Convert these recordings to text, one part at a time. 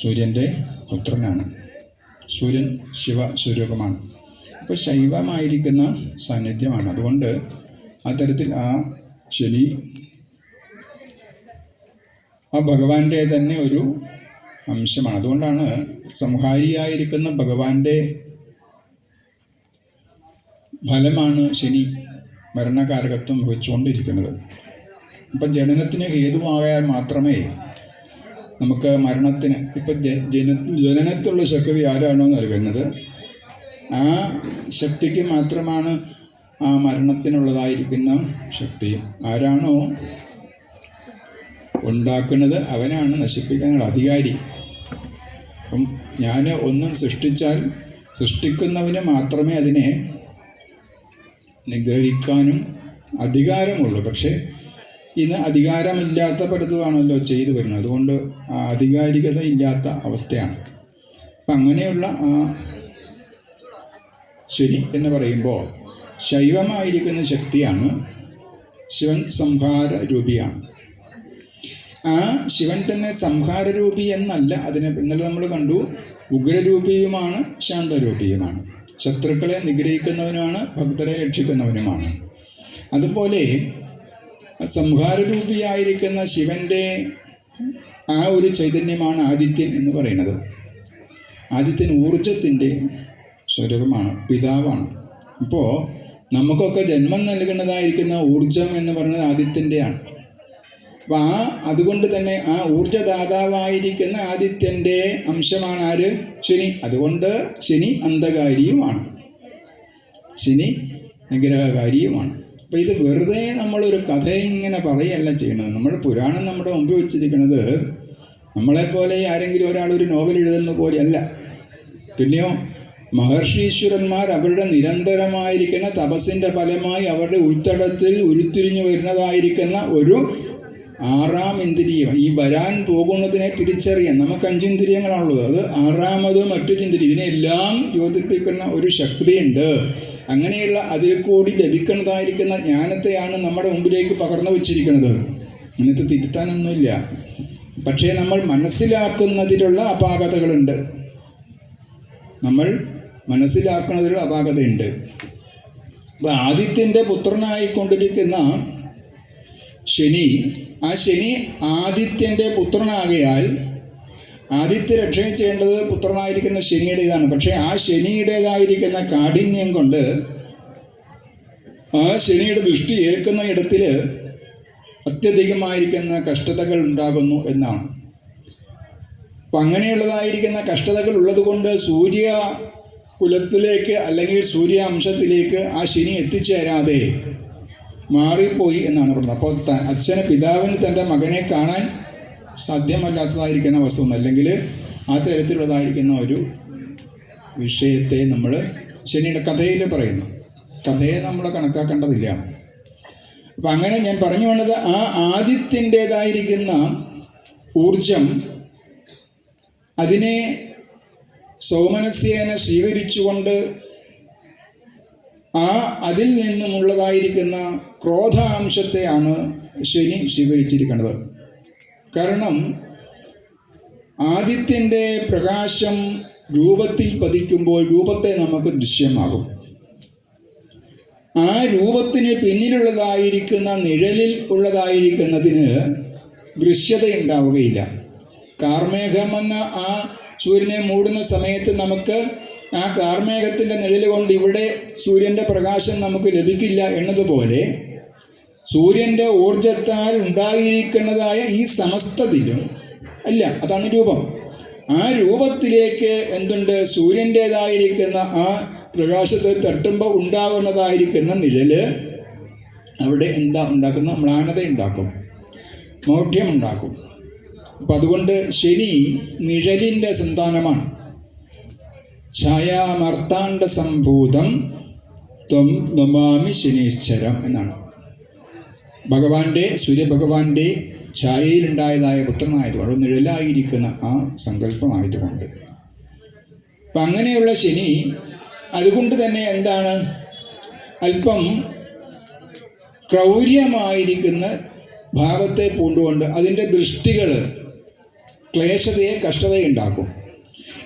സൂര്യന്റെ പുത്രനാണ്. സൂര്യൻ ശിവ സ്വരൂപമാണ്. അപ്പോൾ ശൈവമായിരിക്കുന്ന സാന്നിധ്യമാണ്. അതുകൊണ്ട് അത്തരത്തിൽ ആ ശനി ആ ഭഗവാന്റെ തന്നെ ഒരു അംശമാണ്. അതുകൊണ്ടാണ് സംഹാരിയായിരിക്കുന്ന ഭഗവാന്റെ ഫലമാണ് ശനി മരണകാരകത്വം വഹിച്ചുകൊണ്ടിരിക്കുന്നത്. അപ്പം ജനനത്തിന് ഹേതുവായാൽ മാത്രമേ നമുക്ക് മരണത്തിന് ഇപ്പം ജന ജനനത്തിലുള്ള ശക്തി ആരാണോ നൽകുന്നത് ആ ശക്തിക്ക് മാത്രമാണ് ആ മരണത്തിനുള്ളതായിരിക്കുന്ന ശക്തി. ആരാണോ ഉണ്ടാക്കുന്നത് അവനാണ് നശിപ്പിക്കാനുള്ള അധികാരി. അപ്പം ഞാൻ ഒന്നും സൃഷ്ടിച്ചാൽ സൃഷ്ടിക്കുന്നവന് മാത്രമേ അതിനെ നിഗ്രഹിക്കാനും അധികാരമുള്ളൂ. പക്ഷേ ഇന്ന് അധികാരമില്ലാത്ത പലതുമാണല്ലോ ചെയ്തു വരുന്നത്. അതുകൊണ്ട് അധികാരികത ഇല്ലാത്ത അവസ്ഥയാണ്. അപ്പം അങ്ങനെയുള്ള ആ ശരി എന്ന് പറയുമ്പോൾ ശൈവമായിരിക്കുന്ന ശക്തിയാണ് ശിവൻ സംഹാര രൂപിയാണ് ആ ശിവൻ തന്നെ സംഹാരരൂപി എന്നല്ല. അതിനെ ഇന്നലെ നമ്മൾ കണ്ടു. ഉഗ്രരൂപിയുമാണ് ശാന്തരൂപിയുമാണ്. ശത്രുക്കളെ നിഗ്രഹിക്കുന്നവനുമാണ് ഭക്തരെ രക്ഷിക്കുന്നവനുമാണ്. അതുപോലെ സംഹാരരൂപിയായിരിക്കുന്ന ശിവന്റെ ആ ഒരു ചൈതന്യമാണ് ആദിത്യൻ എന്ന് പറയുന്നത്. ആദിത്യൻ ഊർജത്തിന്റെ സ്വരൂപമാണ് പിതാവാണ്. അപ്പോൾ നമുക്കൊക്കെ ജന്മം നൽകുന്നതായിരിക്കുന്ന ഊർജം എന്ന് പറയുന്നത് ആദിത്യന്റെയാണ് അപ്പോൾ ആ അതുകൊണ്ട് തന്നെ ആ ഊർജദാതാവായിരിക്കുന്ന ആദിത്യന്റെ അംശമാണ് ആര്? ശനി. അതുകൊണ്ട് ശനി അന്ധകാരിയുമാണ്. ശനി നിഗ്രഹകാരിയുമാണ്. അപ്പോൾ ഇത് വെറുതെ നമ്മളൊരു കഥ ഇങ്ങനെ പറയല്ല ചെയ്യണത്. നമ്മൾ പുരാണം നമ്മുടെ മുമ്പിൽ വെച്ചിരിക്കുന്നത് നമ്മളെപ്പോലെ ആരെങ്കിലും ഒരാൾ ഒരു നോവൽ എഴുതുന്ന പോലെയല്ല. പിന്നെയോ മഹർഷീശ്വരന്മാർ അവരുടെ നിരന്തരമായിരിക്കുന്ന തപസ്സിന്റെ ഫലമായി അവരുടെ ഉൾത്തടത്തിൽ ഉരുത്തിരിഞ്ഞു വരുന്നതായിരിക്കുന്ന ഒരു ആറാം ഇന്ദ്രിയം. ഈ വരാൻ പോകുന്നതിനെ തിരിച്ചറിയാൻ നമുക്ക് അഞ്ചിന്ദ്രിയങ്ങളാണുള്ളത് അത് ആറാമത് മറ്റൊരു ഇന്ദ്രിയം. ഇതിനെല്ലാം യോജിപ്പിക്കുന്ന ഒരു ശക്തിയുണ്ട്. അങ്ങനെയുള്ള അതിൽ കൂടി ലഭിക്കുന്നതായിരിക്കുന്ന ജ്ഞാനത്തെയാണ് നമ്മുടെ മുമ്പിലേക്ക് പകർന്നു വച്ചിരിക്കുന്നത്. അങ്ങനത്തെ തിരുത്താനൊന്നുമില്ല. പക്ഷേ നമ്മൾ മനസ്സിലാക്കുന്നതിലുള്ള അപാകതകളുണ്ട്. നമ്മൾ മനസ്സിലാക്കുന്നതിലുള്ള അപാകതയുണ്ട്. അപ്പോൾ ആദിത്യന്റെ പുത്രനായിക്കൊണ്ടിരിക്കുന്ന ശനി ആ ശനി ആദിത്യന്റെ പുത്രനാകയാൽ ആദിത്യ രക്ഷണം ചെയ്യേണ്ടത് പുത്രനായിരിക്കുന്ന ശനിയുടെ ഇതാണ് പക്ഷേ ആ ശനിയുടേതായിരിക്കുന്ന കാഠിന്യം കൊണ്ട് ആ ശനിയുടെ ദൃഷ്ടി ഏൽക്കുന്ന ഇടത്തിൽ അത്യധികമായിരിക്കുന്ന കഷ്ടതകൾ ഉണ്ടാകുന്നു എന്നാണ്. അപ്പം അങ്ങനെയുള്ളതായിരിക്കുന്ന കഷ്ടതകൾ ഉള്ളതുകൊണ്ട് സൂര്യ കുലത്തിലേക്ക് അല്ലെങ്കിൽ സൂര്യ അംശത്തിലേക്ക് ആ ശനി എത്തിച്ചേരാതെ മാറിപ്പോയി എന്നാണ് പറഞ്ഞത്. അപ്പോൾ അച്ഛന് പിതാവിന് തന്റെ മകനെ കാണാൻ സാധ്യമല്ലാത്തതായിരിക്കുന്ന വസ്തു അല്ലെങ്കിൽ ആ തരത്തിലുള്ളതായിരിക്കുന്ന ഒരു വിഷയത്തെ നമ്മൾ ശനിയുടെ കഥയിൽ പറയുന്നു. കഥയെ നമ്മൾ കണക്കാക്കേണ്ടതില്ല. അപ്പം അങ്ങനെ ഞാൻ പറഞ്ഞു വന്നത് ആ ആദ്യത്തിന്റേതായിരിക്കുന്ന ഊർജം അതിനെ സൗമനസ്യേന സ്വീകരിച്ചുകൊണ്ട് ആ അതിൽ നിന്നുമുള്ളതായിരിക്കുന്ന ക്രോധാംശത്തെയാണ് ശനി സ്വീകരിച്ചിരിക്കുന്നത്. കാരണം ആദിത്യന്റെ പ്രകാശം രൂപത്തിൽ പതിക്കുമ്പോൾ രൂപത്തെ നമുക്ക് ദൃശ്യമാകും. ആ രൂപത്തിന് പിന്നിലുള്ളതായിരിക്കുന്ന നിഴലിൽ ഉള്ളതായിരിക്കുന്നതിന് ദൃശ്യത ഉണ്ടാവുകയില്ല കാർമേഘമെന്ന ആ സൂര്യനെ മൂടുന്ന സമയത്ത് നമുക്ക് ആ കാർമേഘത്തിന്റെ നിഴൽ കൊണ്ട് ഇവിടെ സൂര്യന്റെ പ്രകാശം നമുക്ക് ലഭിക്കില്ല എന്നതുപോലെ സൂര്യന്റെ ഊർജത്താൽ ഉണ്ടായിരിക്കുന്നതായ ഈ സമസ്തത്തിലും അല്ല അതാണ് രൂപം. ആ രൂപത്തിലേക്ക് എന്തുണ്ട്? സൂര്യന്റേതായിരിക്കുന്ന ആ പ്രകാശത്തെ തട്ടുമ്പോൾ ഉണ്ടാകുന്നതായിരിക്കുന്ന നിഴൽ അവിടെ എന്താ ഉണ്ടാക്കുന്ന മ്ലാനത ഉണ്ടാക്കും. മൗഢ്യം ഉണ്ടാക്കും. അപ്പം അതുകൊണ്ട് ശനി നിഴലിന്റെ സന്താനമാണ്. ഛായാമർത്താണ്ട സംഭൂതം ത്വം നമാമി ശനീശ്വരം എന്നാണ്. ഭഗവാന്റെ സൂര്യഭഗവാന്റെ ഛായയിലുണ്ടായതായ പുത്രനായതുകൊണ്ട് നിഴലായിരിക്കുന്ന ആ സങ്കല്പമായതുകൊണ്ട്. അപ്പം അങ്ങനെയുള്ള ശനി അതുകൊണ്ട് തന്നെ എന്താണ്? അല്പം ക്രൗര്യമായിരിക്കുന്ന ഭാഗത്തെ പൂണ്ടുകൊണ്ട് അതിന്റെ ദൃഷ്ടികൾ ക്ലേശതയെ കഷ്ടതയെ ഉണ്ടാക്കും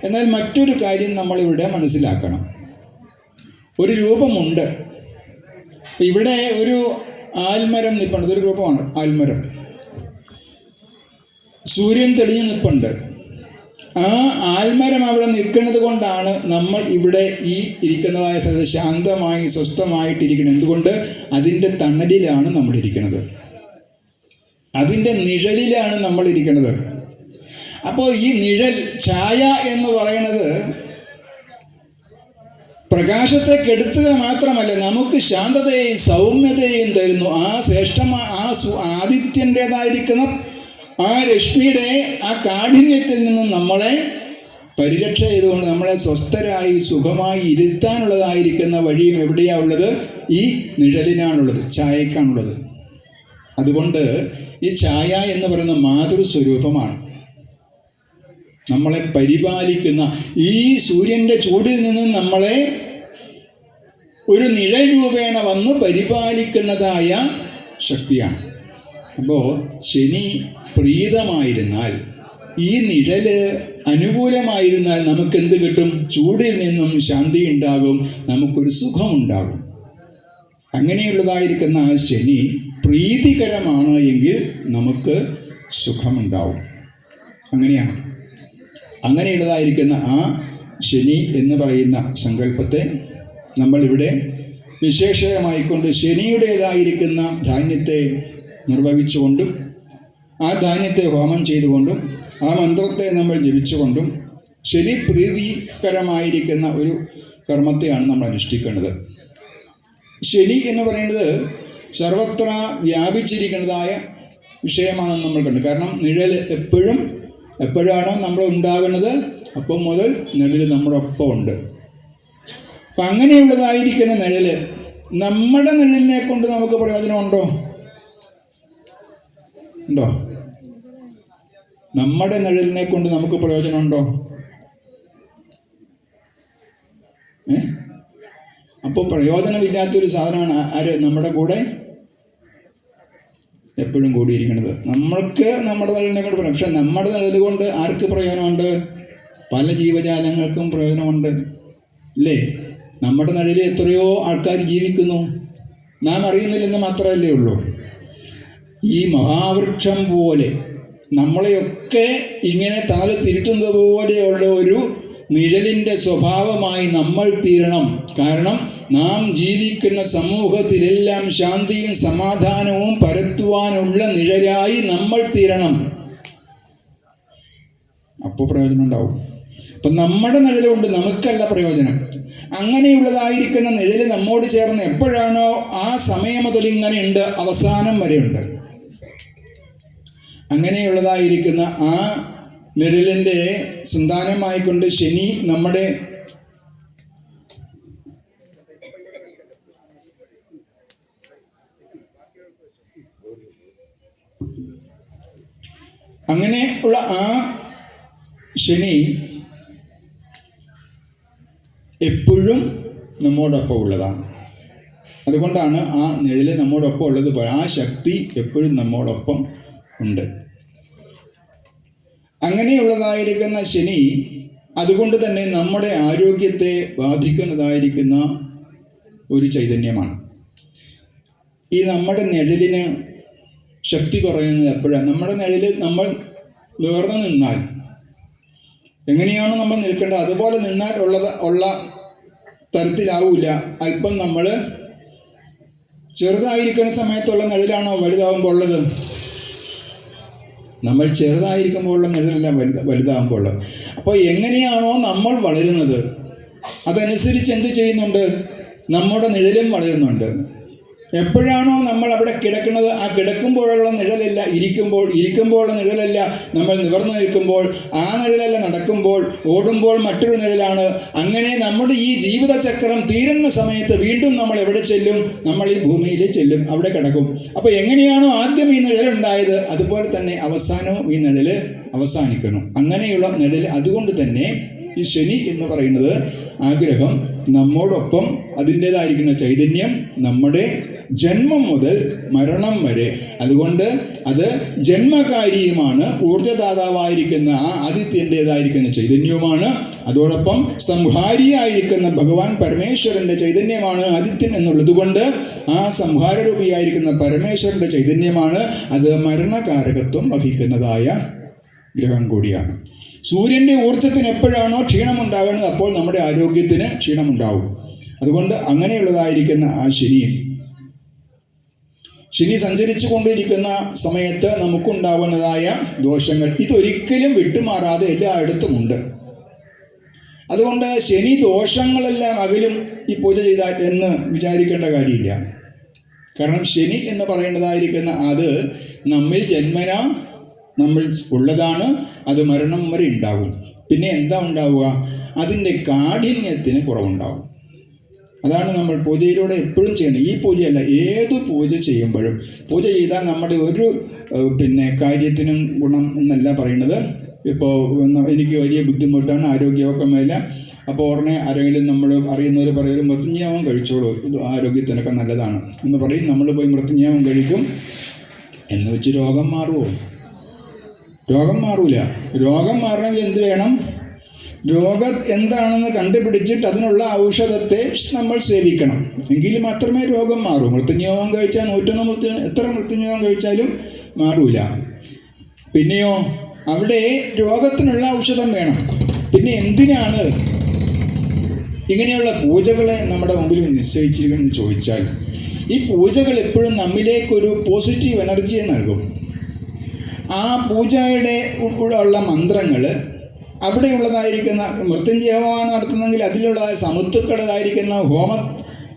എന്നാൽ മറ്റൊരു കാര്യം നമ്മളിവിടെ മനസ്സിലാക്കണം. ഒരു രൂപമുണ്ട്. ഇവിടെ ഒരു ആൽമരം നിൽപ്പുണ്ട് ഇതൊരു രൂപമാണ്. ആൽമരം. സൂര്യൻ തെളിഞ്ഞു നിൽപ്പുണ്ട് ആ ആൽമരം അവിടെ നിൽക്കുന്നത് കൊണ്ടാണ് നമ്മൾ ഇവിടെ ഈ ഇരിക്കുന്നതായ സ്ഥലത്ത് ശാന്തമായി സ്വസ്ഥമായിട്ടിരിക്കുന്നത്. എന്തുകൊണ്ട്? അതിന്റെ തണലിലാണ് നമ്മൾ ഇരിക്കുന്നത്. അതിന്റെ നിഴലിലാണ് നമ്മൾ ഇരിക്കുന്നത്. അപ്പോൾ ഈ നിഴൽ ഛായ എന്ന് പറയുന്നത് പ്രകാശത്തെ കെടുത്തുക മാത്രമല്ല നമുക്ക് ശാന്തതയെയും സൗമ്യതയെയും തരുന്നു. ആ ശ്രേഷ്ഠമായ ആ സു ആദിത്യന്റെതായിരിക്കുന്ന ആ രശ്മിയുടെ ആ കാഠിന്യത്തിൽ നിന്ന് നമ്മളെ പരിരക്ഷ ചെയ്തുകൊണ്ട് നമ്മളെ സ്വസ്ഥരായി സുഖമായി ഇരുത്താനുള്ളതായിരിക്കുന്ന വഴിയും എവിടെയാ ഉള്ളത്? ഈ നിഴലിനാണുള്ളത് ഛായക്കാണുള്ളത് അതുകൊണ്ട് ഈ ഛായ എന്ന് പറയുന്ന മാതൃസ്വരൂപമാണ്. നമ്മളെ പരിപാലിക്കുന്ന ഈ സൂര്യന്റെ ചൂടിൽ നിന്ന് നമ്മളെ ഒരു നിഴൽ രൂപേണ വന്ന് പരിപാലിക്കുന്നതായ ശക്തിയാണ്. അപ്പോൾ ശനി പ്രീതമായിരുന്നാൽ ഈ നിഴൽ അനുകൂലമായിരുന്നാൽ നമുക്ക് എന്ത് കിട്ടും? ചൂടിൽ നിന്നും ശാന്തി ഉണ്ടാകും നമുക്കൊരു സുഖമുണ്ടാകും. അങ്ങനെയുള്ളതായിരിക്കുന്ന ആ ശനി പ്രീതികരമാണ് എങ്കിൽ നമുക്ക് സുഖമുണ്ടാവും. അങ്ങനെയാണ്. അങ്ങനെയുള്ളതായിരിക്കുന്ന ആ ശനി എന്ന് പറയുന്ന സങ്കല്പത്തെ നമ്മളിവിടെ വിശേഷമായിക്കൊണ്ട് ശനിയുടേതായിരിക്കുന്ന ധാന്യത്തെ നിർവഹിച്ചുകൊണ്ടും ആ ധാന്യത്തെ ഹോമം ചെയ്തുകൊണ്ടും ആ മന്ത്രത്തെ നമ്മൾ ജപിച്ചുകൊണ്ടും ശനി പ്രീതികരമായിരിക്കുന്ന ഒരു കർമ്മത്തെയാണ് നമ്മൾ അനുഷ്ഠിക്കേണ്ടത്. ശനി എന്ന് പറയുന്നത് സർവത്ര വ്യാപിച്ചിരിക്കുന്നതായ വിഷയമാണെന്ന് നമ്മൾ കണ്ടു. കാരണം നിഴൽ എപ്പോഴും എപ്പോഴാണോ നമ്മൾ ഉണ്ടാകുന്നത് അപ്പം മുതൽ നിഴൽ നമ്മുടെ ഒപ്പം ഉണ്ട്. അപ്പം അങ്ങനെയുള്ളതായിരിക്കണം നിഴൽ. നമ്മുടെ നിഴലിനെ കൊണ്ട് നമുക്ക് പ്രയോജനമുണ്ടോ ഉണ്ടോ? നമ്മുടെ നിഴലിനെ കൊണ്ട് നമുക്ക് പ്രയോജനമുണ്ടോ ഏ? അപ്പോൾ പ്രയോജനമില്ലാത്തൊരു സാധനമാണ് ആര്? നമ്മുടെ കൂടെ എപ്പോഴും കൂടിയിരിക്കുന്നത്. നമ്മൾക്ക് നമ്മുടെ നിഴലിനെ കൊണ്ട് പറയാം. പക്ഷെ നമ്മുടെ നിഴൽ കൊണ്ട് ആർക്ക് പ്രയോജനമുണ്ട്? പല ജീവജാലങ്ങൾക്കും പ്രയോജനമുണ്ട്. ഇല്ലേ? നമ്മുടെ നിഴലിൽ എത്രയോ ആൾക്കാർ ജീവിക്കുന്നു. നാം അറിയുന്നില്ലെന്ന് മാത്രമല്ലേ ഉള്ളൂ. ഈ മഹാവൃക്ഷം പോലെ നമ്മളെയൊക്കെ ഇങ്ങനെ തണൽ തിരുട്ടുന്നത് പോലെയുള്ള ഒരു നിഴലിന്റെ സ്വഭാവമായി നമ്മൾ തീരണം. കാരണം നാം ജീവിക്കുന്ന സമൂഹത്തിലെല്ലാം ശാന്തിയും സമാധാനവും പരത്തുവാനുള്ള നിഴലായി നമ്മൾ തീരണം. അപ്പോൾ പ്രയോജനം ഉണ്ടാവും. അപ്പം നമ്മുടെ നിഴലുകൊണ്ട് നമുക്കല്ല പ്രയോജനം. അങ്ങനെയുള്ളതായിരിക്കുന്ന നിഴൽ നമ്മോട് ചേർന്ന് എപ്പോഴാണോ ആ സമയം മുതൽ ഇങ്ങനെ ഉണ്ട് അവസാനം വരെയുണ്ട്. അങ്ങനെയുള്ളതായിരിക്കുന്ന ആ നിഴലിന്റെ സന്താനമായിക്കൊണ്ട് ശനി നമ്മുടെ അങ്ങനെ ഉള്ള ആ ശനി എപ്പോഴും നമ്മോടൊപ്പം ഉള്ളതാണ്. അതുകൊണ്ടാണ് ആ നിഴൽ നമ്മോടൊപ്പം ഉള്ളത് ആ ശക്തി എപ്പോഴും നമ്മോടൊപ്പം ഉണ്ട്. അങ്ങനെയുള്ളതായിരിക്കുന്ന ശനി അതുകൊണ്ട് തന്നെ നമ്മുടെ ആരോഗ്യത്തെ ബാധിക്കുന്നതായിരിക്കുന്ന ഒരു ചൈതന്യമാണ്. ഈ നമ്മുടെ നിഴലിന് ശക്തി കുറയുന്നത് എപ്പോഴാണ്? നമ്മുടെ നിഴലിൽ നമ്മൾ നിവർന്നു നിന്നാൽ. എങ്ങനെയാണോ നമ്മൾ നിൽക്കേണ്ടത്. അതുപോലെ നിന്നാൽ ഉള്ളത് ഉള്ള തരത്തിലാവില്ല അല്പം നമ്മൾ ചെറുതായിരിക്കുന്ന സമയത്തുള്ള നിഴലാണോ വലുതാവുമ്പോൾ ഉള്ളത്? നമ്മൾ ചെറുതായിരിക്കുമ്പോൾ ഉള്ള നിഴലല്ല വലുത വലുതാകുമ്പോൾ ഉള്ളത്. അപ്പോൾ എങ്ങനെയാണോ നമ്മൾ വളരുന്നത്. അതനുസരിച്ച് എന്ത് ചെയ്യുന്നുണ്ട്? നമ്മുടെ നിഴലും വളരുന്നുണ്ട്. എപ്പോഴാണോ നമ്മൾ അവിടെ കിടക്കുന്നത് ആ കിടക്കുമ്പോഴുള്ള നിഴലല്ല ഇരിക്കുമ്പോൾ ഇരിക്കുമ്പോഴുള്ള നിഴലല്ല നമ്മൾ നിവർന്നു നിൽക്കുമ്പോൾ ആ നിഴലല്ല നടക്കുമ്പോൾ ഓടുമ്പോൾ മറ്റൊരു നിഴലാണ്. അങ്ങനെ നമ്മുടെ ഈ ജീവിതചക്രം തീരുന്ന സമയത്ത് വീണ്ടും നമ്മൾ എവിടെ ചെല്ലും? നമ്മൾ ഈ ഭൂമിയിൽ ചെല്ലും അവിടെ കിടക്കും. അപ്പോൾ എങ്ങനെയാണോ ആദ്യം ഈ നിഴലുണ്ടായത് അതുപോലെ തന്നെ അവസാനവും ഈ നിഴൽ അവസാനിക്കുന്നു. അങ്ങനെയുള്ള നിഴൽ അതുകൊണ്ട് തന്നെ ഈ ശനി എന്ന് പറയുന്നത് ആഗ്രഹം നമ്മോടൊപ്പം അതിന്റേതായിരിക്കുന്ന ചൈതന്യം നമ്മുടെ ജന്മം മുതൽ മരണം വരെ. അതുകൊണ്ട് അത് ജന്മകാരിയുമാണ് ഊർജദാതാവായിരിക്കുന്ന ആ ആദിത്യന്റെതായിരിക്കുന്ന ചൈതന്യവുമാണ്. അതോടൊപ്പം സംഹാരിയായിരിക്കുന്ന ഭഗവാൻ പരമേശ്വരന്റെ ചൈതന്യമാണ് ആദിത്യൻ എന്നുള്ളതുകൊണ്ട് ആ സംഹാരരൂപിയായിരിക്കുന്ന പരമേശ്വരന്റെ ചൈതന്യമാണ് അത് മരണകാരകത്വം വഹിക്കുന്നതായ ഗ്രഹം കൂടിയാണ്. സൂര്യന്റെ ഊർജത്തിന് എപ്പോഴാണോ ക്ഷീണമുണ്ടാകുന്നത് അപ്പോൾ നമ്മുടെ ആരോഗ്യത്തിന് ക്ഷീണമുണ്ടാവും. അതുകൊണ്ട് അങ്ങനെയുള്ളതായിരിക്കുന്ന ആ ശനിയും ശനി സഞ്ചരിച്ചു കൊണ്ടിരിക്കുന്ന സമയത്ത് നമുക്കുണ്ടാവുന്നതായ ദോഷങ്ങൾ ഇതൊരിക്കലും വിട്ടുമാറാതെ എല്ലായിടത്തും ഉണ്ട്. അതുകൊണ്ട് ശനി ദോഷങ്ങളെല്ലാം അകലും ഈ പൂജ ചെയ്താൽ എന്ന് വിചാരിക്കേണ്ട കാര്യമില്ല. കാരണം ശനി എന്ന് പറയേണ്ടതായിരിക്കുന്ന അത് നമ്മിൽ ജന്മന നമ്മൾ ഉള്ളതാണ് അത് മരണം വരെ ഉണ്ടാകും പിന്നെ എന്താ ഉണ്ടാവുക? അതിന്റെ കാഠിന്യത്തിന് കുറവുണ്ടാവും അതാണ് നമ്മൾ പൂജയിലൂടെ എപ്പോഴും ചെയ്യേണ്ടത്. ഈ പൂജയല്ല ഏത് പൂജ ചെയ്യുമ്പോഴും. പൂജ ചെയ്താൽ നമ്മുടെ ഒരു പിന്നെ കാര്യത്തിനും ഗുണം എന്നല്ല പറയുന്നത്. ഇപ്പോൾ എനിക്ക് വലിയ ബുദ്ധിമുട്ടാണ് ആരോഗ്യമൊക്കെ മേല. അപ്പോൾ ഉടനെ ആരെങ്കിലും നമ്മൾ അറിയുന്നവർ പറയും മൃത്യുഞ്ജാമം കഴിച്ചോളൂ. ഇത് ആരോഗ്യത്തിനൊക്കെ നല്ലതാണ് എന്ന് പറയും. നമ്മൾ പോയി മൃത്യുഞ്ജാമം കഴിക്കും. എന്ന് വെച്ച് രോഗം മാറുമോ രോഗം മാറൂല. രോഗം മാറണമെങ്കിൽ എന്ത് വേണം? രോഗം എന്താണെന്ന് കണ്ടുപിടിച്ചിട്ട് അതിനുള്ള ഔഷധത്തെ നമ്മൾ സേവിക്കണം. എങ്കിൽ മാത്രമേ രോഗം മാറൂ. മൃത്യുഞ്ജോഗം കഴിച്ചാൽ നൂറ്റൊന്ന് മൃത്യു എത്ര മൃത്യുഞ്ജോഗം കഴിച്ചാലും മാറൂല. പിന്നെയോ അവിടെ രോഗത്തിനുള്ള ഔഷധം വേണം. പിന്നെ എന്തിനാണ് ഇങ്ങനെയുള്ള പൂജകളെ നമ്മുടെ മുമ്പിൽ നിശ്ചയിച്ചിരിക്കുന്നത് ചോദിച്ചാൽ ഈ പൂജകൾ എപ്പോഴും നമ്മിലേക്കൊരു പോസിറ്റീവ് എനർജിയെ നൽകും. ആ പൂജയുടെ ഉള്ള മന്ത്രങ്ങൾ അവിടെയുള്ളതായിരിക്കുന്ന മൃത്യുഞ്ജയമാണ് നടത്തുന്നതെങ്കിൽ അതിലുള്ളതായ സമുത്തുക്കളതായിരിക്കുന്ന ഹോമ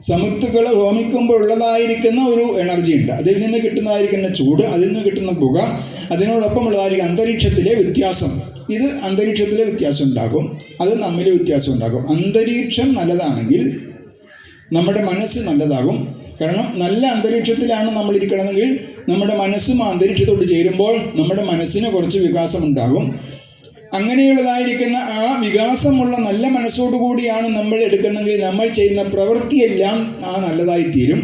സമുത്തുക്കൾ ഹോമിക്കുമ്പോൾ ഉള്ളതായിരിക്കുന്ന ഒരു എനർജി ഉണ്ട്. അതിൽ നിന്ന് കിട്ടുന്നതായിരിക്കുന്ന ചൂട് അതിൽ നിന്ന് കിട്ടുന്ന പുക അതിനോടൊപ്പം ഉള്ളതായിരിക്കും അന്തരീക്ഷത്തിലെ വ്യത്യാസം. ഇത് അന്തരീക്ഷത്തിലെ വ്യത്യാസം ഉണ്ടാകും. അത് നമ്മിൽ വ്യത്യാസം ഉണ്ടാകും. അന്തരീക്ഷം നല്ലതാണെങ്കിൽ നമ്മുടെ മനസ്സ് നല്ലതാകും. കാരണം നല്ല അന്തരീക്ഷത്തിലാണ് നമ്മൾ ഇരിക്കണമെങ്കിൽ നമ്മുടെ മനസ്സും അന്തരീക്ഷത്തോട് ചേരുമ്പോൾ നമ്മുടെ മനസ്സിന് കുറച്ച് വികാസം ഉണ്ടാകും. അങ്ങനെയുള്ളതായിരിക്കുന്ന ആ വികാസമുള്ള നല്ല മനസ്സോടുകൂടിയാണ് നമ്മൾ എടുക്കണമെങ്കിൽ നമ്മൾ ചെയ്യുന്ന പ്രവൃത്തിയെല്ലാം ആ നല്ലതായി തീരും.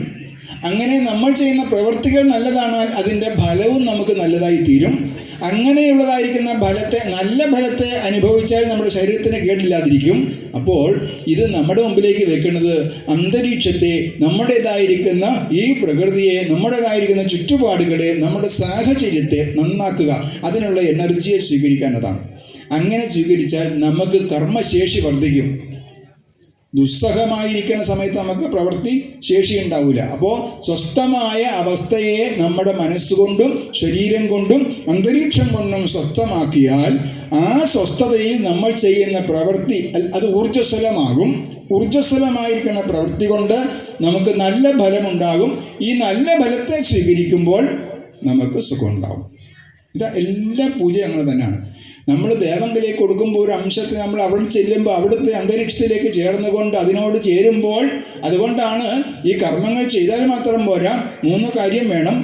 അങ്ങനെ നമ്മൾ ചെയ്യുന്ന പ്രവൃത്തികൾ നല്ലതാണാൽ അതിന്റെ ഫലവും നമുക്ക് നല്ലതായി തീരും. അങ്ങനെയുള്ളതായിരിക്കുന്ന ഫലത്തെ നല്ല ഫലത്തെ അനുഭവിച്ചാൽ നമ്മുടെ ശരീരത്തിന് കേടില്ലാതിരിക്കും. അപ്പോൾ ഇത് നമ്മുടെ മുമ്പിലേക്ക് വെക്കുന്നത് അന്തരീക്ഷത്തെ നമ്മുടേതായിരിക്കുന്ന ഈ പ്രകൃതിയെ നമ്മുടേതായിരിക്കുന്ന ചുറ്റുപാടുകളെ നമ്മുടെ സാഹചര്യത്തെ നന്നാക്കുക. അതിനുള്ള എനർജിയെ സ്വീകരിക്കാൻ അതാണ് അങ്ങനെ സ്വീകരിച്ചാൽ നമുക്ക് കർമ്മശേഷി വർദ്ധിക്കും. ദുസ്സഹമായിരിക്കുന്ന സമയത്ത് നമുക്ക് പ്രവൃത്തി ശേഷി ഉണ്ടാവില്ല അപ്പോൾ സ്വസ്ഥമായ അവസ്ഥയെ നമ്മുടെ മനസ്സുകൊണ്ടും ശരീരം കൊണ്ടും അന്തരീക്ഷം കൊണ്ടും സ്വസ്ഥമാക്കിയാൽ ആ സ്വസ്ഥതയിൽ നമ്മൾ ചെയ്യുന്ന പ്രവൃത്തി അത് ഊർജസ്വലമാകും. ഊർജസ്വലമായിരിക്കുന്ന പ്രവൃത്തി കൊണ്ട് നമുക്ക് നല്ല ഫലമുണ്ടാകും. ഈ നല്ല ഫലത്തെ സ്വീകരിക്കുമ്പോൾ നമുക്ക് സുഖമുണ്ടാകും ഇത് എല്ലാ പൂജയും അങ്ങനെ തന്നെയാണ്. നമ്മൾ ദേവങ്കിലേക്ക് കൊടുക്കുമ്പോൾ ഒരു അംശത്തെ നമ്മൾ അവിടെ ചെല്ലുമ്പോൾ അവിടുത്തെ അന്തരീക്ഷത്തിലേക്ക് ചേർന്നുകൊണ്ട് അതിനോട് ചേരുമ്പോൾ അതുകൊണ്ടാണ് ഈ കർമ്മങ്ങൾ ചെയ്താൽ മാത്രം പോരാ. മൂന്ന് കാര്യം വേണം.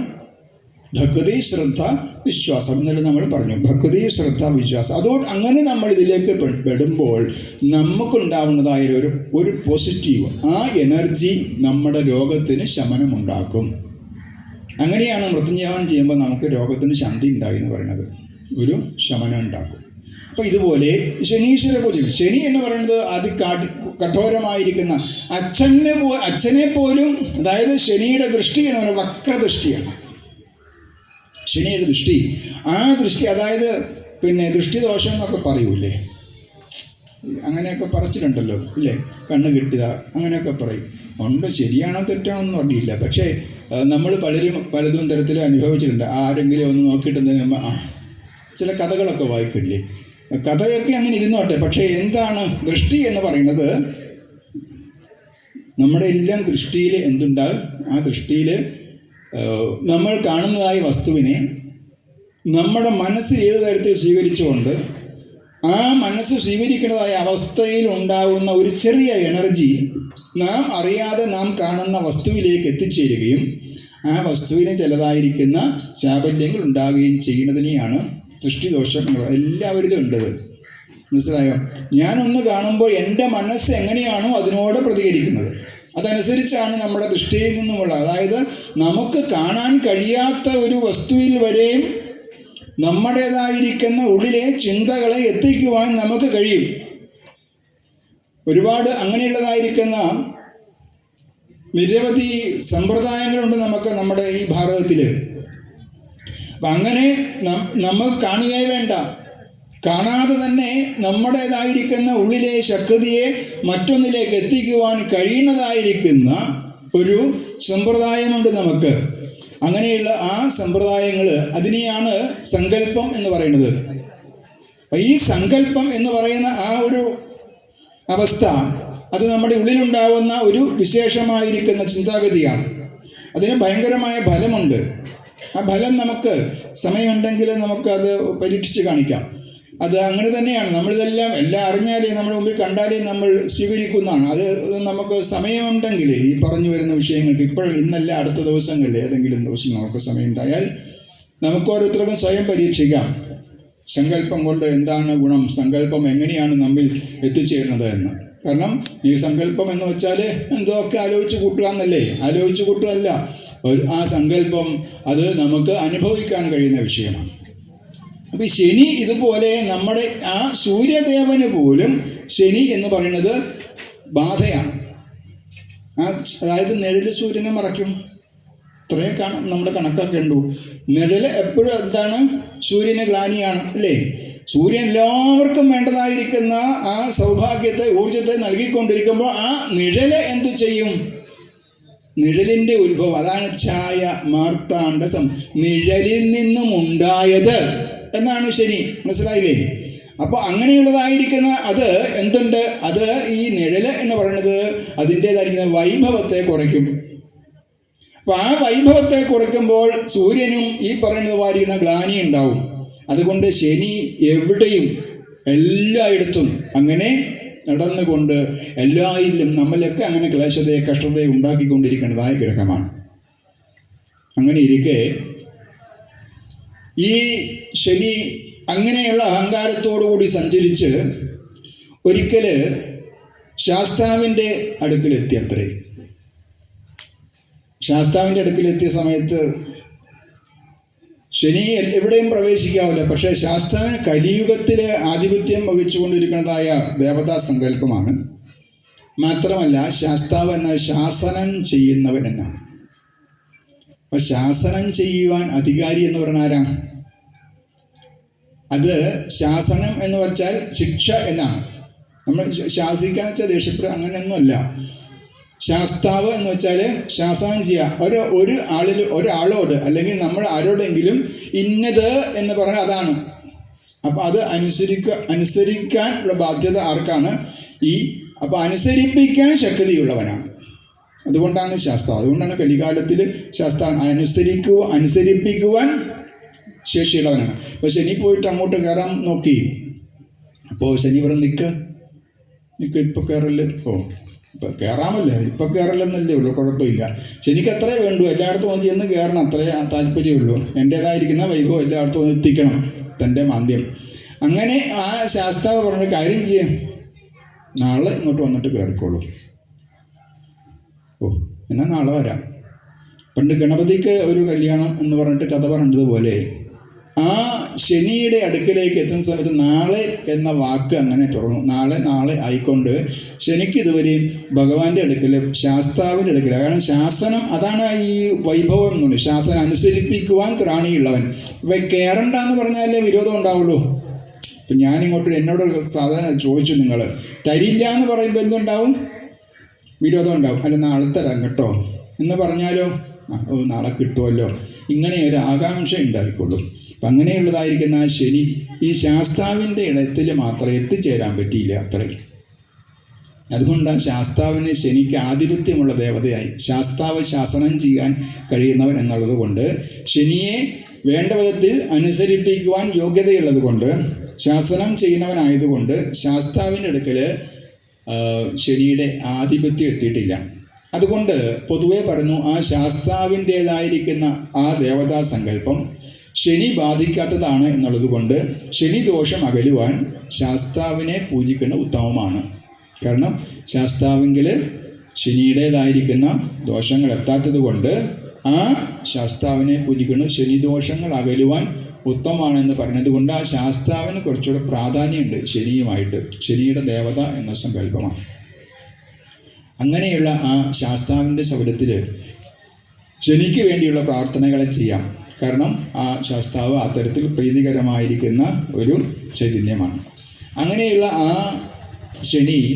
ഭക്തി ശ്രദ്ധ വിശ്വാസം എന്നല്ല നമ്മൾ പറഞ്ഞു. ഭക്തി ശ്രദ്ധ വിശ്വാസം. അതുകൊണ്ട് അങ്ങനെ നമ്മൾ ഇതിലേക്ക് പെടുമ്പോൾ നമുക്കുണ്ടാവുന്നതായ ഒരു ഒരു പോസിറ്റീവ് ആ എനർജി നമ്മുടെ രോഗത്തിന് ശമനമുണ്ടാക്കും. അങ്ങനെയാണ് മൃത്യുഞ്ജയം ചെയ്യുമ്പോൾ നമുക്ക് രോഗത്തിന് ശാന്തി ഉണ്ടായി എന്ന് പറയുന്നത്. ഒരു ശമനം ഉണ്ടാക്കും. അപ്പോൾ ഇതുപോലെ ശനീശ്വര പൂജ. ശനി എന്ന് പറയുന്നത് അതി കഠോരമായിരിക്കുന്ന അച്ഛനെ അച്ഛനെ പോലും അതായത് ശനിയുടെ ദൃഷ്ടി എന്ന് പറയുന്നത് വക്രദൃഷ്ടിയാണ്. ശനിയുടെ ദൃഷ്ടി. ആ ദൃഷ്ടി അതായത് പിന്നെ ദൃഷ്ടിദോഷം എന്നൊക്കെ പറയൂലേ? അങ്ങനെയൊക്കെ പറച്ചിട്ടുണ്ടല്ലോ ഇല്ലേ? കണ്ണ് കിട്ടുക അങ്ങനെയൊക്കെ പറയും. ഉണ്ട് ശരിയാണോ തെറ്റാണോ ഒന്നും അറിയില്ല. പക്ഷേ നമ്മൾ പലരും പലതും തരത്തിലും അനുഭവിച്ചിട്ടുണ്ട്. ആരെങ്കിലും ഒന്ന് നോക്കിയിട്ട് എന്തെങ്കിലും ആ ചില കഥകളൊക്കെ വായിക്കില്ലേ? കഥയൊക്കെ അങ്ങനെ ഇരുന്നോട്ടെ പക്ഷേ എന്താണ് ദൃഷ്ടി എന്ന് പറയുന്നത്? നമ്മുടെ എല്ലാം ദൃഷ്ടിയിൽ എന്തുണ്ടാകും? ആ ദൃഷ്ടിയിൽ നമ്മൾ കാണുന്നതായ വസ്തുവിനെ നമ്മുടെ മനസ്സ് ഏത് തരത്തിൽ സ്വീകരിച്ചുകൊണ്ട് ആ മനസ്സ് സ്വീകരിക്കുന്നതായ അവസ്ഥയിൽ ഉണ്ടാകുന്ന ഒരു ചെറിയ എനർജി നാം അറിയാതെ നാം കാണുന്ന വസ്തുവിലേക്ക് എത്തിച്ചേരുകയും ആ വസ്തുവിനെ ചിലതായിരിക്കുന്ന ചാബല്യങ്ങൾ ഉണ്ടാകുകയും ചെയ്യുന്നതിനെയാണ് പറയുന്നത് എല്ലാവരിലും ഉണ്ടത് മനസ്സിലായോ? ഞാനൊന്ന് കാണുമ്പോൾ എന്റെ മനസ്സ് എങ്ങനെയാണോ അതിനോട് പ്രതികരിക്കുന്നത്. അതനുസരിച്ചാണ് നമ്മുടെ ദൃഷ്ടിയിൽ നിന്നുമുള്ള അതായത് നമുക്ക് കാണാൻ കഴിയാത്ത ഒരു വസ്തുവിൽ വരെയും നമ്മുടേതായിരിക്കുന്ന ഉള്ളിലെ ചിന്തകളെ എത്തിക്കുവാൻ നമുക്ക് കഴിയും. ഒരുപാട് അങ്ങനെയുള്ളതായിരിക്കുന്ന നിരവധി സമ്പ്രദായങ്ങളുണ്ട് നമുക്ക് നമ്മുടെ ഈ ഭാരതത്തിൽ അപ്പം അങ്ങനെ നമ്മൾ കാണുകയേ വേണ്ട. കാണാതെ തന്നെ നമ്മുടേതായിരിക്കുന്ന ഉള്ളിലെ ശക്തിയെ മറ്റൊന്നിലേക്ക് എത്തിക്കുവാൻ കഴിയുന്നതായിരിക്കുന്ന ഒരു സമ്പ്രദായമുണ്ട് നമുക്ക്. അങ്ങനെയുള്ള ആ സമ്പ്രദായങ്ങൾ അതിനെയാണ് സങ്കല്പം എന്ന് പറയുന്നത്. ഈ സങ്കല്പം എന്ന് പറയുന്ന ആ ഒരു അവസ്ഥ അത് നമ്മുടെ ഉള്ളിലുണ്ടാവുന്ന ഒരു വിശേഷമായിരിക്കുന്ന ചിന്താഗതിയാണ്. അതിന് ഭയങ്കരമായ ഫലമുണ്ട്. ആ ഫലം നമുക്ക് സമയമുണ്ടെങ്കിൽ നമുക്കത് പരീക്ഷിച്ച് കാണിക്കാം. അത് അങ്ങനെ തന്നെയാണ്. നമ്മളിതെല്ലാം എല്ലാം അറിഞ്ഞാലേ നമ്മുടെ മുമ്പിൽ കണ്ടാലേ നമ്മൾ സ്വീകരിക്കുന്നതാണ്. അത് നമുക്ക് സമയമുണ്ടെങ്കിൽ ഈ പറഞ്ഞു വരുന്ന വിഷയങ്ങൾക്ക് ഇപ്പോൾ ഇന്നല്ല അടുത്ത ദിവസങ്ങളിൽ ഏതെങ്കിലും ദിവസം നമുക്ക് സമയമുണ്ടായാൽ നമുക്ക് ഓരോരുത്തർക്കും സ്വയം പരീക്ഷിക്കാം. സങ്കല്പം കൊണ്ട് എന്താണ് ഗുണം? സങ്കല്പം എങ്ങനെയാണ് നമ്മിൽ എത്തിച്ചേരുന്നത് എന്ന്. കാരണം ഈ സങ്കല്പം എന്ന് വെച്ചാൽ എന്തോ ഒക്കെ ആലോചിച്ച് കൂട്ടുക എന്നല്ലേ? ആലോചിച്ച് കൂട്ടുകയല്ല ഒരു ആ സങ്കല്പം അത് നമുക്ക് അനുഭവിക്കാൻ കഴിയുന്ന വിഷയമാണ്. അപ്പം ശനി ഇതുപോലെ നമ്മുടെ ആ സൂര്യദേവന് പോലും ശനി എന്ന് പറയുന്നത് ബാധയാണ്. ആ അതായത് നിഴൽ സൂര്യനെ മറയ്ക്കും. ഇത്രയും കാണും നമ്മുടെ കണക്കൊക്കെ ഉണ്ടു. നിഴൽ എപ്പോഴും എന്താണ്? സൂര്യന് ഗ്ലാനിയാണ് അല്ലേ? സൂര്യൻ എല്ലാവർക്കും വേണ്ടതായിരിക്കുന്ന ആ സൗഭാഗ്യത്തെ ഊർജത്തെ നൽകിക്കൊണ്ടിരിക്കുമ്പോൾ ആ നിഴൽ എന്തു ചെയ്യും? നിഴലിന്റെ ഉത്ഭവം. അതാണ് ഛായ മാർത്താണ്ഡ സം നിഴലിൽ നിന്നും ഉണ്ടായത് എന്നാണ് ശരി. മനസ്സിലായില്ലേ? അപ്പോൾ അങ്ങനെയുള്ളതായിരിക്കുന്ന അത് എന്തുണ്ട്? അത് ഈ നിഴൽ എന്ന് പറയുന്നത് അതിന്റെതായിരിക്കുന്ന വൈഭവത്തെ കുറയ്ക്കും. അപ്പോൾ ആ വൈഭവത്തെ കുറയ്ക്കുമ്പോൾ സൂര്യനും ഈ പറയുന്നത് വായിക്കുന്ന ഗ്ലാനി ഉണ്ടാവും. അതുകൊണ്ട് ശനി എവിടെയും എല്ലായിടത്തും അങ്ങനെ നടന്നുകൊണ്ട് എല്ലായിലും നമ്മളൊക്കെ അങ്ങനെ ക്ലേശതയെ കഷ്ടതയെ ഉണ്ടാക്കിക്കൊണ്ടിരിക്കുന്നതായ ഗ്രഹമാണ് അങ്ങനെ ഇരിക്കെ ഈ ശനി അങ്ങനെയുള്ള അഹങ്കാരത്തോടുകൂടി സഞ്ചരിച്ച് ഒരിക്കൽ ശാസ്താവിന്റെ അടുക്കിലെത്തി അത്രേ. ശാസ്താവിന്റെ അടുക്കിലെത്തിയ സമയത്ത് ശനി എവിടെയും പ്രവേശിക്കാവില്ല. പക്ഷേ ശാസ്ത്രം കലിയുഗത്തിൽ ആധിപത്യം വഹിച്ചുകൊണ്ടിരിക്കുന്നതായ ദേവതാ സങ്കല്പമാണ്. മാത്രമല്ല ശാസ്താവ് എന്നാൽ ശാസനം ചെയ്യുന്നവൻ എന്നാണ്. അപ്പൊ ശാസനം ചെയ്യുവാൻ അധികാരി എന്ന് പറഞ്ഞാൽ ആരാ? അത് ശാസനം എന്ന് വെച്ചാൽ ശിക്ഷ എന്നാണ്. നമ്മൾ ശാസിക്കാന്ന് വെച്ചാൽ ദേഷ്യപ്പെടുക അങ്ങനെയൊന്നുമല്ല. ശാസ്താവ് എന്ന് വെച്ചാൽ ശാസനം ചെയ്യുക ഒരു ഒരു ആളിൽ ഒരാളോട് അല്ലെങ്കിൽ നമ്മൾ ആരോടെങ്കിലും ഇന്നത് എന്ന് പറഞ്ഞാൽ അതാണ്. അപ്പം അത് അനുസരിക്ക അനുസരിക്കാനുള്ള ബാധ്യത ആർക്കാണ്? ഈ അപ്പം അനുസരിപ്പിക്കാൻ ശക്തിയുള്ളവനാണ്. അതുകൊണ്ടാണ് ശാസ്ത്രം അതുകൊണ്ടാണ് കലികാലത്തിൽ ശാസ്ത്രം അനുസരിക്കുക അനുസരിപ്പിക്കുവാൻ ശേഷിയുള്ളവനാണ്. അപ്പോൾ ശനി പോയിട്ട് അങ്ങോട്ട് കയറാൻ നോക്കി. അപ്പോൾ ശനി ഇവിടെ നിൽക്കുക നിൽക്കുക ഇപ്പോൾ കയറൽ ഓ. ഇപ്പം കയറാമല്ലേ ഇപ്പം കയറില്ലെന്നല്ലേ ഉള്ളൂ കുഴപ്പമില്ല. ശനിക്ക് അത്രേ വേണ്ടൂ എല്ലായിടത്തും ഒന്ന് ചെന്ന് കയറണം അത്രേ താല്പര്യമുള്ളൂ. എന്റേതായിരിക്കുന്ന വൈഭവം എല്ലായിടത്തും ഒന്ന് എത്തിക്കണം തന്റെ മാന്ദ്യം. അങ്ങനെ ആ ശാസ്താവ് പറഞ്ഞ കാര്യം ചെയ്യാം. നാളെ ഇങ്ങോട്ട് വന്നിട്ട് കയറിക്കോളൂ ഓ എന്നാൽ നാളെ വരാം. പണ്ട് ഗണപതിക്ക് ഒരു കല്യാണം എന്ന് പറഞ്ഞിട്ട് കഥ പറഞ്ഞതുപോലെ ആ ശനിയുടെ അടുക്കിലേക്ക് എത്തുന്ന സമയത്ത് നാളെ എന്ന വാക്ക് അങ്ങനെ തുടങ്ങും. നാളെ നാളെ ആയിക്കൊണ്ട് ശനിക്ക് ഇതുവരെയും ഭഗവാന്റെ അടുക്കൽ ശാസ്താവിന്റെ അടുക്കൽ കാരണം ശാസനം അതാണ് ഈ വൈഭവം എന്നുള്ളത് ശാസനം അനുസരിപ്പിക്കുവാൻ ത്രാണിയുള്ളവൻ. ഇവ കയറണ്ട എന്ന് പറഞ്ഞാലേ വിരോധം ഉണ്ടാവുള്ളൂ. ഇപ്പം ഞാനിങ്ങോട്ട് എന്നോട് സാധനം ചോദിച്ചു നിങ്ങൾ തരില്ല എന്ന് പറയുമ്പോൾ എന്തുണ്ടാവും? വിരോധം ഉണ്ടാവും. അല്ല നാളെ തരാം കേട്ടോ. എന്ന് പറഞ്ഞാലോ? നാളെ കിട്ടുമല്ലോ ഇങ്ങനെ ഒരു ആകാംക്ഷ ഉണ്ടായിക്കൊള്ളും. അങ്ങനെയുള്ളതായിരിക്കുന്ന ആ ശനി ഈ ശാസ്താവിന്റെ ഇടത്തിൽ മാത്രം എത്തിച്ചേരാൻ പറ്റിയില്ല അത്രയും ആ ശാസ്താവിന് ശനിക്ക് ആധിപത്യമുള്ള ദേവതയായി ശാസ്താവ് ശാസനം ചെയ്യാൻ കഴിയുന്നവൻ എന്നുള്ളത് കൊണ്ട് ശനിയെ വേണ്ട വിധത്തിൽ അനുസരിപ്പിക്കുവാൻ യോഗ്യതയുള്ളത് കൊണ്ട് ശാസനം ചെയ്യുന്നവനായതുകൊണ്ട് ശാസ്താവിന്റെ അടുക്കൽ ശനിയുടെ ആധിപത്യം എത്തിയിട്ടില്ല. അതുകൊണ്ട് പൊതുവെ പറഞ്ഞു ആ ശാസ്താവിന്റേതായിരിക്കുന്ന ആ ദേവതാ സങ്കല്പം ശനി ബാധിക്കാത്തതാണ് എന്നുള്ളത് കൊണ്ട് ശനി ദോഷം അകലുവാൻ ശാസ്താവിനെ പൂജിക്കുന്നത് ഉത്തമമാണ്. കാരണം ശാസ്താവിങ്കിൽ ശനിയുടേതായിരിക്കുന്ന ദോഷങ്ങൾ എത്താത്തത് കൊണ്ട് ആ ശാസ്താവിനെ പൂജിക്കുന്നത് ശനിദോഷങ്ങൾ അകലുവാൻ ഉത്തമമാണെന്ന് പറയുന്നത് കൊണ്ട് ആ ശാസ്താവിന് കുറച്ചുകൂടെ പ്രാധാന്യമുണ്ട് ശനിയുമായിട്ട്. ശനിയുടെ ദേവത എന്ന സങ്കല്പമാണ് അങ്ങനെയുള്ള ആ ശാസ്താവിന്റെ ശബദത്തിൽ ശനിക്ക് വേണ്ടിയുള്ള പ്രാർത്ഥനകളെ ചെയ്യാം. കാരണം ആ ശാസ്താവ് അത്തരത്തിൽ പ്രീതികരമായിരിക്കുന്ന ഒരു ചൈതന്യമാണ്. അങ്ങനെയുള്ള ആ ശനി